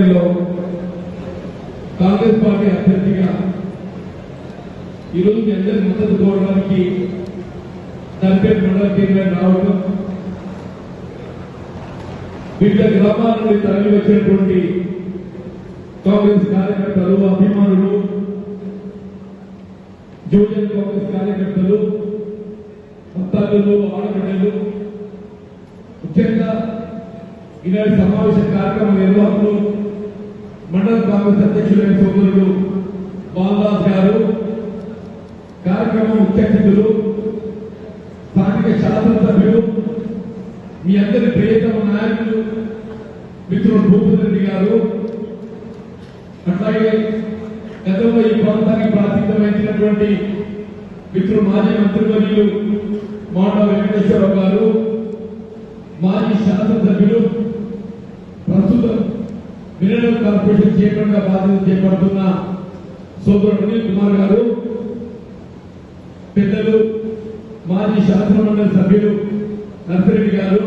ఎన్నికల్లో కాంగ్రెస్ పార్టీ అభ్యర్థిగా ఈరోజు మీ అందరి మద్దతు కోరడానికి దంపేట్ మండల కేంద్రానికి రావడం వివిధ గ్రామాల నుండి తరలి వచ్చినటువంటి కాంగ్రెస్ కార్యకర్తలు అభిమానులు యువజన కాంగ్రెస్ కార్యకర్తలు భక్తాలు ఆడబిడ్డలు ముఖ్యంగా ఈనాటి సమావేశ కార్యక్రమ నిర్వాహకులు మండల కాంగ్రెస్ అధ్యక్షులైన సోదరుడు బాలదాస్ గారు కార్యక్రమం ముఖ్య అతిథులు స్థానిక శాసనసభ్యులు మీ అందరి ప్రియతమ నాయకులు మిత్రుడు భూపతిరెడ్డి గారు. అట్లాగే గతంలో ఈ ప్రాంతానికి ప్రాతినిధ్యం మిత్రుడు మాజీ మంత్రివర్యులు మాండ వెంకటేశ్వరరావు గారు మాజీ శాసనసభ్యులు మినరల్ కార్పొరేషన్ చైర్మన్గా బాధ్యత చేపడుతున్న సోదరుడు అనిల్ కుమార్ గారు పెద్దలు మాజీ శాసనమండలి సభ్యులు నర్సిరెడ్డి గారు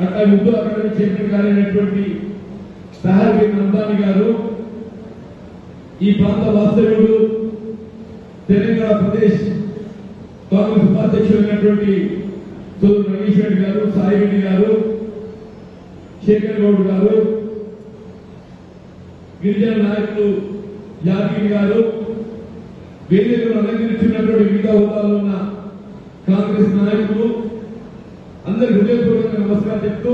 అట్లా ఉర్దూ అకాడమీ చైర్మన్ గారైనటువంటి సహర్వి నందాని గారు ఈ ప్రాంత వాస్తవ్యుడు తెలంగాణ ప్రదేశ్ కాంగ్రెస్ ఉపాధ్యక్షులైనటువంటి సోదరు నగేష్ రెడ్డి గారు సాయి రెడ్డి గారు శేఖర్ గౌడ్ గారు గిరిజన నాయకులు యాదగిరి గారు వేదికను అలంకరించినటువంటి వివిధ హోదాలో ఉన్న కాంగ్రెస్ నాయకులు అందరి హృదయపూర్వక నమస్కారం చెప్తూ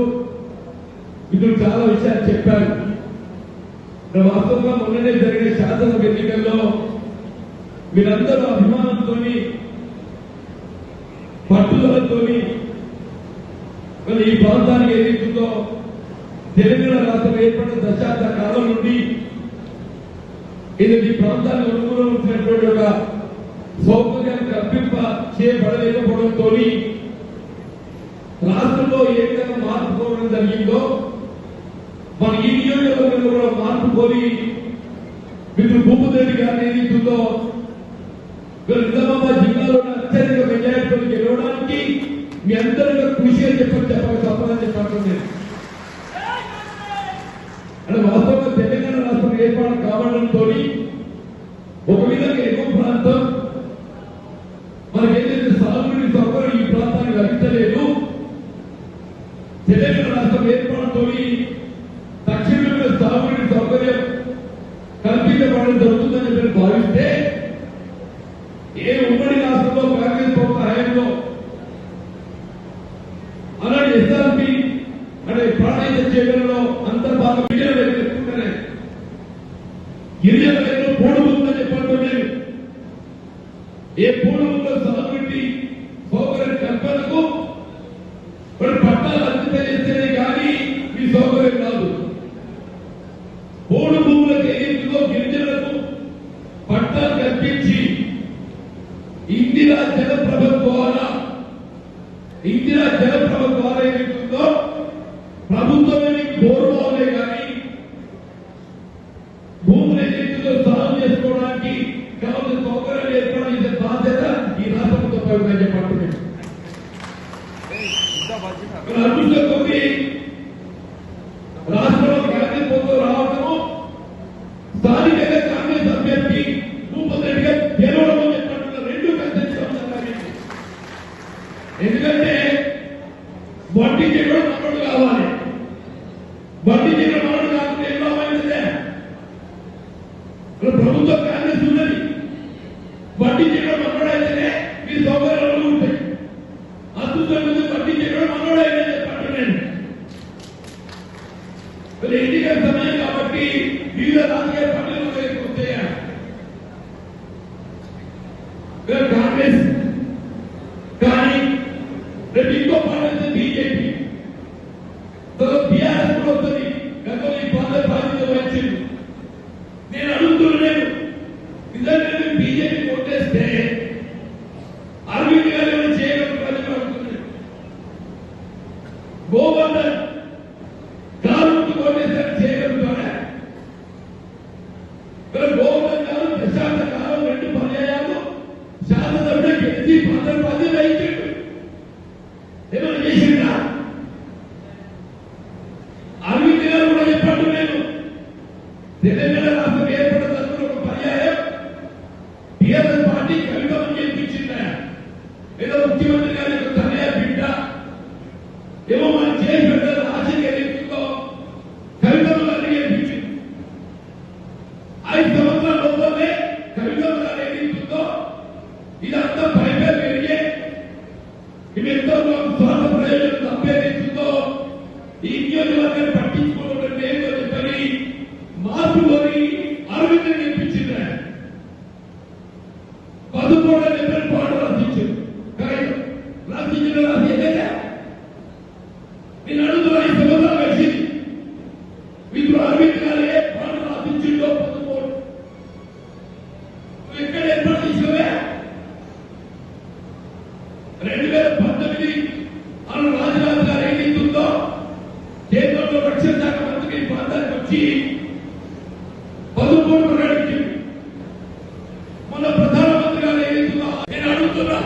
ఇప్పుడు చాలా విషయాలు చెప్పారు. వాస్తవంగా మొన్ననే జరిగిన శాసనసభ ఎన్నికల్లో మీరందరూ అభిమానంతో పట్టుదలతో ఈ ప్రాంతానికి ఏదైతుందో తెలంగాణ రాష్ట్రం ఏర్పడిన దశాబ్ద కాలం నుండి ఇది మీ ప్రాంతానికి అనుకూలం ఉంచినటువంటి ఒక సౌకర్యం కల్పింప చేయబడలేకపోవడంతో రాష్ట్రంలో ఏ విధంగా మార్పు కోరడం జరిగిందో మన ఈ నియోజకవర్గంలో కూడా మార్పు కోరి మీరు భూపతిరెడ్డి గారి నేతృత్వంలో నిజామాబాద్ జిల్లాలో అత్యధిక మెజారిటీతో గెలవడానికి మీ అందరూ కృషి అని చెప్పని చెప్పక తప్పదని లేదు అంటే వాస్తవంగా ఏర్పాటు ఒక విధంగా ఎగువ ప్రాంతం మనకేదైతే ఏదైతే సాగునీటి సౌకర్యం ఈ ప్రాంతానికి లభించలేదు. తెలంగాణ రాష్ట్రం ఏర్పాటుతో తక్షణమే సాగునీటి సౌకర్యం కల్పించబడడం జరుగుతుందని మీరు భావిస్తే ఏ ఉమ్మడి రాష్ట్రంలో కాంగ్రెస్ ప్రభుత్వ హయాంలో అలాంటి ఎస్ఆర్పి అంటే ప్రాణాయిత చేయడంలో అంతర్భాగం గిరిజన గిరిజన రైతులు పోడు ఉందని చెప్పండి నేను ఏ పోడు ఉందో సాగునీటి సౌకర్యం కల్పనకు మరి పట్టాలు అందితేనే కానీ మీ సౌకర్యం కాదు. పోడు భూములకు ఏదో గిరిజనులకు పట్టాలు కల్పించి ఇందిరా జలప్రభ ద్వారా ఇందిరా జలప్రభ ద్వారా ఏదైతుందో ప్రభుత్వమే బోర్బావులే కానీ భూములు ఏదైతుందో సాగు చేసుకోవడానికి కావాల్సిన సౌకర్యాలు ఏర్పాటు చేసే బాధ్యత ఈ రాష్ట్ర ప్రభుత్వంపై ఉందని చెప్పండి మరి అదృష్టం కొద్ది రాష్ట్రంలో కాంగ్రెస్ ప్రభుత్వం రావడము స్థానికంగా కాంగ్రెస్ అభ్యర్థి భూపతి రెడ్డి గారు గెలవడం అని చెప్పంటున్న రెండు కల్పించడం ఎందుకంటే వడ్డీ చేయడం మనడు కావాలి. వడ్డీ చేయడం మనడు కాకుండా ఏం కావాలంటే ప్రభుత్వం కాంగ్రెస్ ఉన్నది వడ్డీ చేయడం మనోడు అయితేనే మీ సౌకర్యాలు ఉంటాయి అద్భుతం మీద వడ్డీ చేయడం మనోడు అయితే చెప్పండి నేను మరి ఎన్నికల సమయం కాబట్టి వివిధ రాజకీయ పార్టీలు వస్తాయా మీరు కాంగ్రెస్ కానీ రేపు ఇంకో పార్టీ బీజేపీ. తర్వాత బీఆర్ఎస్ కూడా వస్తుంది. గతంలో ఈ పాత బాధ్యత వచ్చింది నేను అడుగుతున్నాను నిజంగా బీజేపీ కొట్టేస్తే అరవింద్ గారు ఏమైనా చేయగలుగుతారని అడుగుతున్నాను గోవర్ధన్ కారు కొట్టేశారు నుంచి పదమూడు నడిచింది. మన ప్రధానమంత్రి గారు ఏదైతుందో నేను అడుగుతున్నా.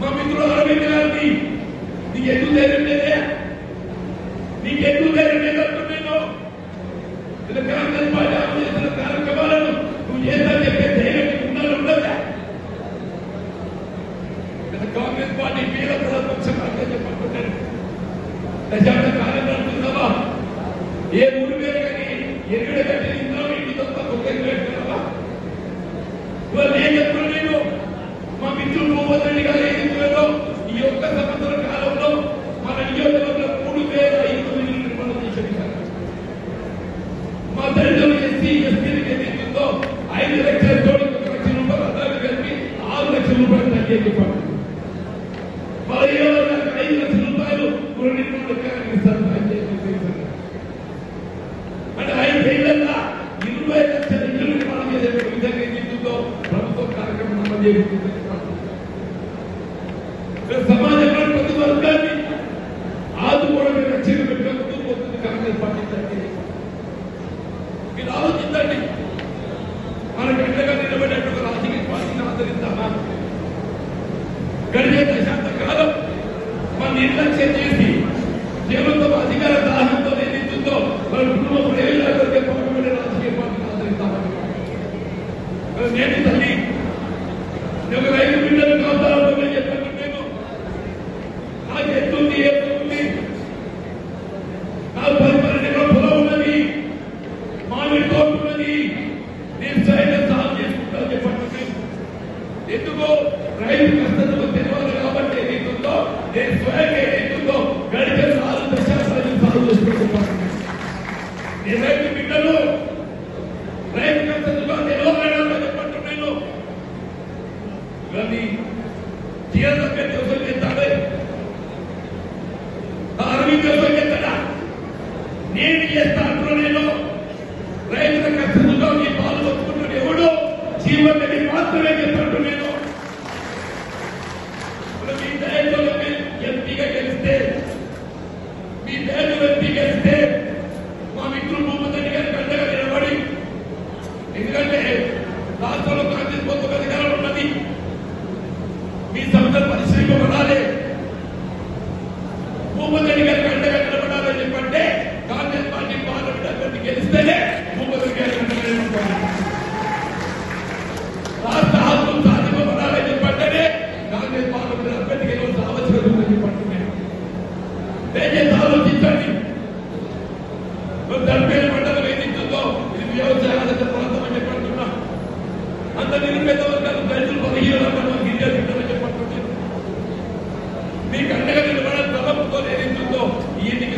మా మిత్రుడు అరవింద్ గారిని నీకు ఎందుకు ధైర్యం లేదే? నీకు ఎందుకు ధైర్యం లేదంటున్నాను తెలంగాణ కొన్ని కొన్ని సరఫరా చేసి అంటే ఐదు ఏళ్ళల్లా ఇరవై లక్షల ఇల్లు మనం ఏదైతే విధంగా ఇచ్చిందో ప్రభుత్వ కార్యక్రమం అమలు చేస్తుంది సమాజంలో ప్రతి వర్గాన్ని ఆదుకోవడమే లక్ష్యం పెట్టకుండా పోతుంది కాంగ్రెస్ పార్టీ నేను ఏ స్థానంలో నేను రైతుల ఖర్చులతో నీ పాలు పట్టుకుంటున్న ఎవడు జీవనని మాత్రమే చెప్పాడు నేను మీ దయలో ఎంపీగా మా మిత్రులు భూపతి గారి నిలబడి ఎందుకంటే రాష్ట్రంలో కాంగ్రెస్ ప్రభుత్వం అధికారం ఉన్నది మీ సంస్థ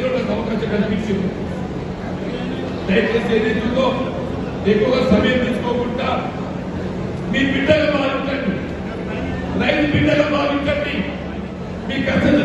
ನೀರನ್ನು అవకాశం కనిపించింది దయచేసి ఏదైతుందో ఎక్కువగా సమయం తీసుకోకుండా మీ బిడ్డగా భావించండి రైతు బిడ్డగా భావించండి మీ కష్టం